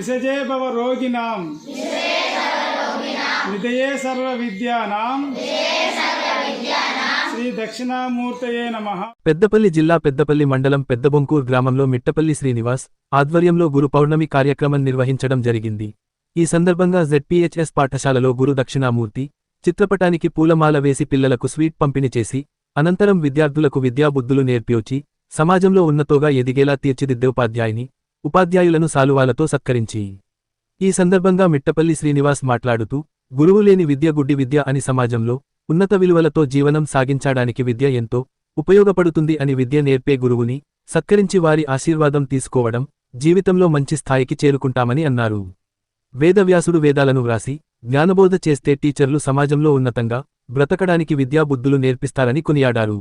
విసజే భవ రోగిణాం నిధయే సర్వ విద్యానాం శ్రీ దక్షిణామూర్తయే పెద్దపల్లి జిల్లా పెద్దపల్లి మండలం పెద్దబొంకూర్ గ్రామంలో మిట్టపల్లి శ్రీనివాస్ ఆధ్వర్యంలో గురు పౌర్ణమి కార్యక్రమం నిర్వహించడం జరిగింది. ఈ సందర్భంగా జెడ్పీహెచ్ఎస్ పాఠశాలలో గురు దక్షిణామూర్తి చిత్రపటానికి పూలమాల వేసి పిల్లలకు స్వీట్ పంపిణీ చేసి అనంతరం విద్యార్థులకు విద్యాబుద్ధులు నేర్పియోచి సమాజంలో ఉన్నతోగా ఎదిగేలా తీర్చిదిద్దే ఉపాధ్యాయుని ఉపాధ్యాయులను సాలువాలతో సత్కరించి. ఈ సందర్భంగా మిట్టపల్లి శ్రీనివాస్ మాట్లాడుతూ గురువు లేని విద్య గుడ్డి విద్య అని సమాజంలో ఉన్నత విలువలతో జీవనం సాగించడానికి విద్య ఎంతో ఉపయోగపడుతుంది అని విద్య నేర్పే గురువుని సత్కరించి వారి ఆశీర్వాదం తీసుకోవడం జీవితంలో మంచి స్థాయికి చేరుకుంటామని అన్నారు. వేదవ్యాసుడు వేదాలను వ్రాసి జ్ఞానబోధ చేస్తే టీచర్లు సమాజంలో ఉన్నతంగా బ్రతకడానికి విద్యాబుద్ధులు నేర్పిస్తారని కొనియాడారు.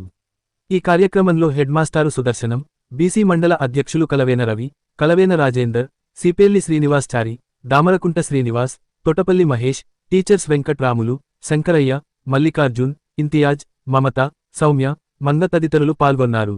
ఈ కార్యక్రమంలో హెడ్మాస్టారు సుదర్శనం బీసీ మండల అధ్యక్షులు కలవేన రవి కలవేన రాజేందర్ సిపేల్లి శ్రీనివాస్ చారి దామరకుంట శ్రీనివాస్ తొటపల్లి మహేష్ టీచర్స్ వెంకట్రాములు శంకరయ్య మల్లికార్జున్ ఇంతియాజ్ మమత సౌమ్య మంగ తదితరులు పాల్గొన్నారు.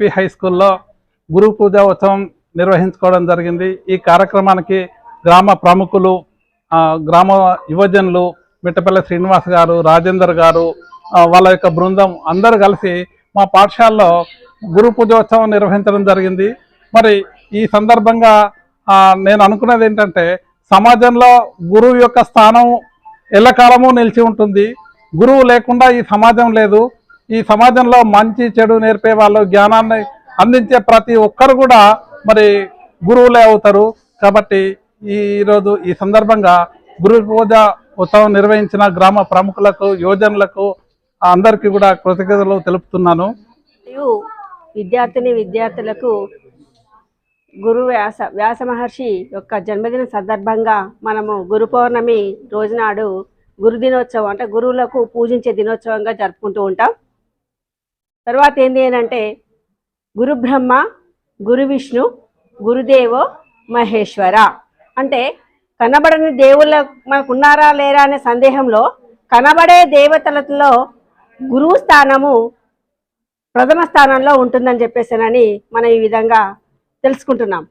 ఎల్పి హై స్కూల్లో గురు పూజ ఉత్సవం నిర్వహించుకోవడం జరిగింది. ఈ కార్యక్రమానికి గ్రామ ప్రముఖులు గ్రామ యువజనులు మిట్టపల్లి శ్రీనివాస్ గారు రాజేందర్ గారు వాళ్ళ యొక్క బృందం అందరూ కలిసి మా పాఠశాలలో గురు పూజోత్సవం నిర్వహించడం జరిగింది. మరి ఈ సందర్భంగా నేను అనుకున్నది ఏంటంటే సమాజంలో గురువు యొక్క స్థానం ఎల్లకాలము నిలిచి ఉంటుంది. గురువు లేకుండా ఈ సమాజం లేదు. ఈ సమాజంలో మంచి చెడు నేర్పే వాళ్ళు జ్ఞానాన్ని అందించే ప్రతి ఒక్కరు కూడా మరి గురువులే అవుతారు. కాబట్టి ఈరోజు ఈ సందర్భంగా గురు పూజ ఉత్సవం నిర్వహించిన గ్రామ ప్రముఖులకు యువజనులకు అందరికీ కూడా కృతజ్ఞతలు తెలుపుతున్నాను. మరియు విద్యార్థిని విద్యార్థులకు గురు వ్యాస వ్యాస మహర్షి యొక్క జన్మదిన సందర్భంగా మనము గురు పౌర్ణమి రోజునాడు గురు దినోత్సవం అంటే గురువులకు పూజించే దినోత్సవంగా జరుపుకుంటూ ఉంటాం. తర్వాత ఏంటి అంటే గురు బ్రహ్మ గురు విష్ణు గురుదేవో మహేశ్వర. అంటే కనబడని దేవుళ్ళ మనకు ఉన్నారా లేరా అనే సందేహంలో కనబడే దేవతలలో గురువు స్థానము ప్రథమ స్థానంలో ఉంటుందని చెప్పేసానని మనం ఈ విధంగా తెలుసుకుంటున్నాం.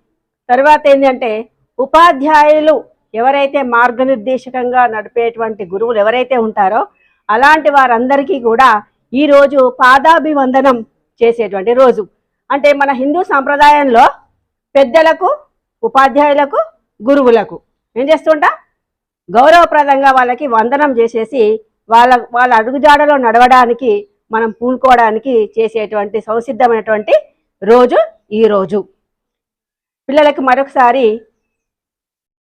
తర్వాత ఏంటంటే ఉపాధ్యాయులు ఎవరైతే మార్గనిర్దేశకంగా నడిపేటువంటి గురువులు ఎవరైతే ఉంటారో అలాంటి వారందరికీ కూడా ఈరోజు పాదాభివందనం చేసేటువంటి రోజు. అంటే మన హిందూ సాంప్రదాయంలో పెద్దలకు ఉపాధ్యాయులకు గురువులకు ఏం చేస్తుంటా? గౌరవప్రదంగా వాళ్ళకి వందనం చేసేసి వాళ్ళ వాళ్ళ అడుగుజాడలో నడవడానికి మనం పూనుకోవడానికి చేసేటువంటి సంసిద్ధమైనటువంటి రోజు ఈ రోజు. పిల్లలకు మరొకసారి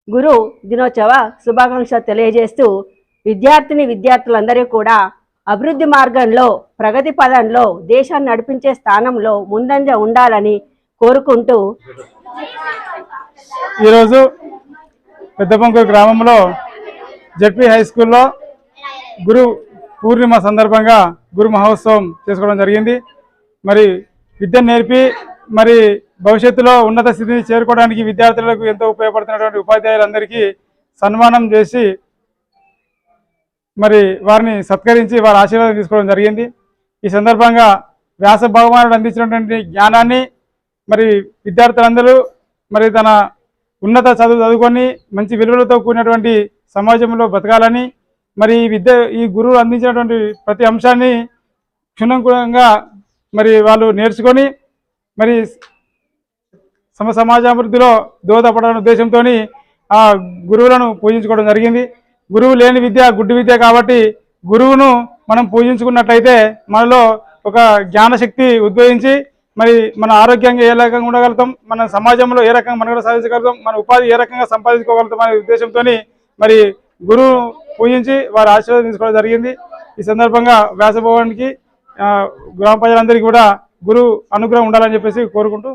గురు దినోత్సవ శుభాకాంక్షలు తెలియజేస్తూ విద్యార్థిని విద్యార్థులందరూ కూడా అభివృద్ధి మార్గంలో ప్రగతి పదంలో దేశాన్ని నడిపించే స్థానంలో ముందంజ ఉండాలని కోరుకుంటూ ఈరోజు పెద్దపంకూరు గ్రామంలో జడ్పీ హై స్కూల్లో గురు పూర్ణిమ సందర్భంగా గురు మహోత్సవం చేసుకోవడం జరిగింది. మరి విద్య నేర్పి మరి భవిష్యత్తులో ఉన్నత స్థితిని చేరుకోవడానికి విద్యార్థులకు ఎంతో ఉపయోగపడుతున్నటువంటి ఉపాధ్యాయులందరికీ సన్మానం చేసి మరి వారిని సత్కరించి వారి ఆశీర్వాదం తీసుకోవడం జరిగింది. ఈ సందర్భంగా వ్యాస భగవానుడు అందించినటువంటి జ్ఞానాన్ని మరి విద్యార్థులందరూ మరి తన ఉన్నత చదువు చదువుకొని మంచి విలువలతో కూడినటువంటి సమాజంలో బతకాలని మరి ఈ విద్య ఈ గురువు అందించినటువంటి ప్రతి అంశాన్ని క్షుణ్ణంగా మరి వాళ్ళు నేర్చుకొని మరి సమ సమాజాభివృద్ధిలో దోహదపడాలనే ఉద్దేశంతో ఆ గురువులను పూజించుకోవడం జరిగింది. గురువు లేని విద్య గుడ్డి విద్య కాబట్టి గురువును మనం పూజించుకున్నట్లయితే మనలో ఒక జ్ఞానశక్తి ఉద్భవించి మరి మన ఆరోగ్యంగా ఏ రకంగా ఉండగలుగుతాం మన సమాజంలో ఏ రకంగా మనగడ సాధించగలుగుతాం మన ఉపాధి ఏ రకంగా సంపాదించుకోగలుగుతాం అనే ఉద్దేశంతో మరి గురువు పూజించి వారి ఆశీర్వాదం తీసుకోవడం జరిగింది. ఈ సందర్భంగా వ్యాసభవన్కి గ్రామ ప్రజలందరికీ కూడా గురువు అనుగ్రహం ఉండాలని చెప్పేసి కోరుకుంటూ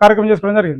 కార్యక్రమం చేసుకోవడం జరిగింది.